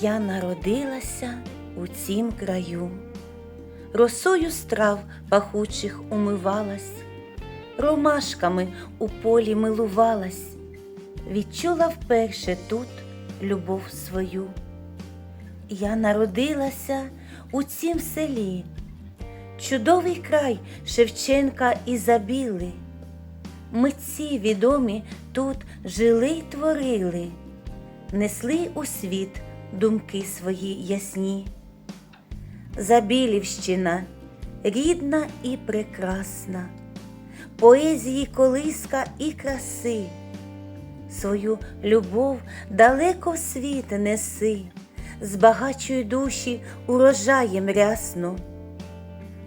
Я народилася у цім краю, росою страв пахучих умивалась, ромашками у полі милувалась, відчула вперше тут любов свою. Я народилася у цім селі, чудовий край Шевченка і Забіли. Митці відомі тут жили й творили, несли у світ думки свої ясні. Забілівщина рідна і прекрасна, поезії колиска і краси, свою любов далеко в світ неси, збагачуй душі урожаєм рясно.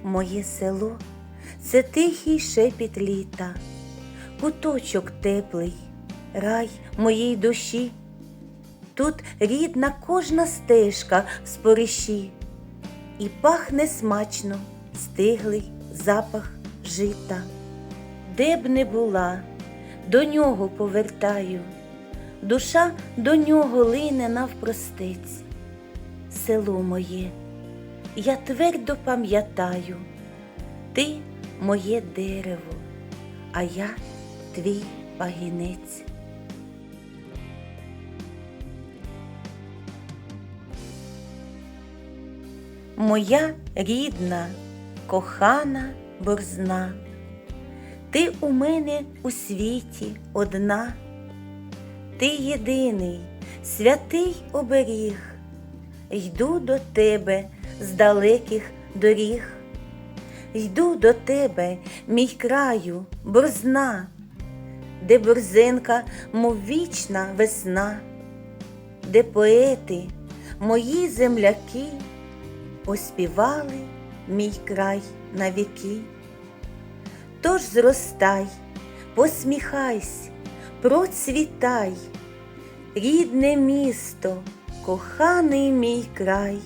Моє село це тихий шепіт літа, куточок теплий, рай моїй душі. Тут рідна кожна стежка в спориші, і пахне смачно стиглий запах жита. Де б не була, до нього повертаю, душа до нього лине навпростець. Село моє, я твердо пам'ятаю, ти моє дерево, а я твій пагінець. Моя рідна, кохана борзна, ти у мене у світі одна, ти єдиний, святий оберіг, йду до тебе з далеких доріг, йду до тебе, мій краю, борзна, де борзенка, мов вічна весна, де поети, мої земляки оспівали мій край на віки. Тож зростай, посміхайся, процвітай, рідне місто, коханий мій край,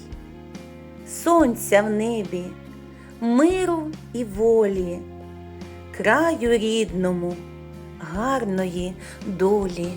сонця в небі, миру і волі, краю рідному, гарної долі.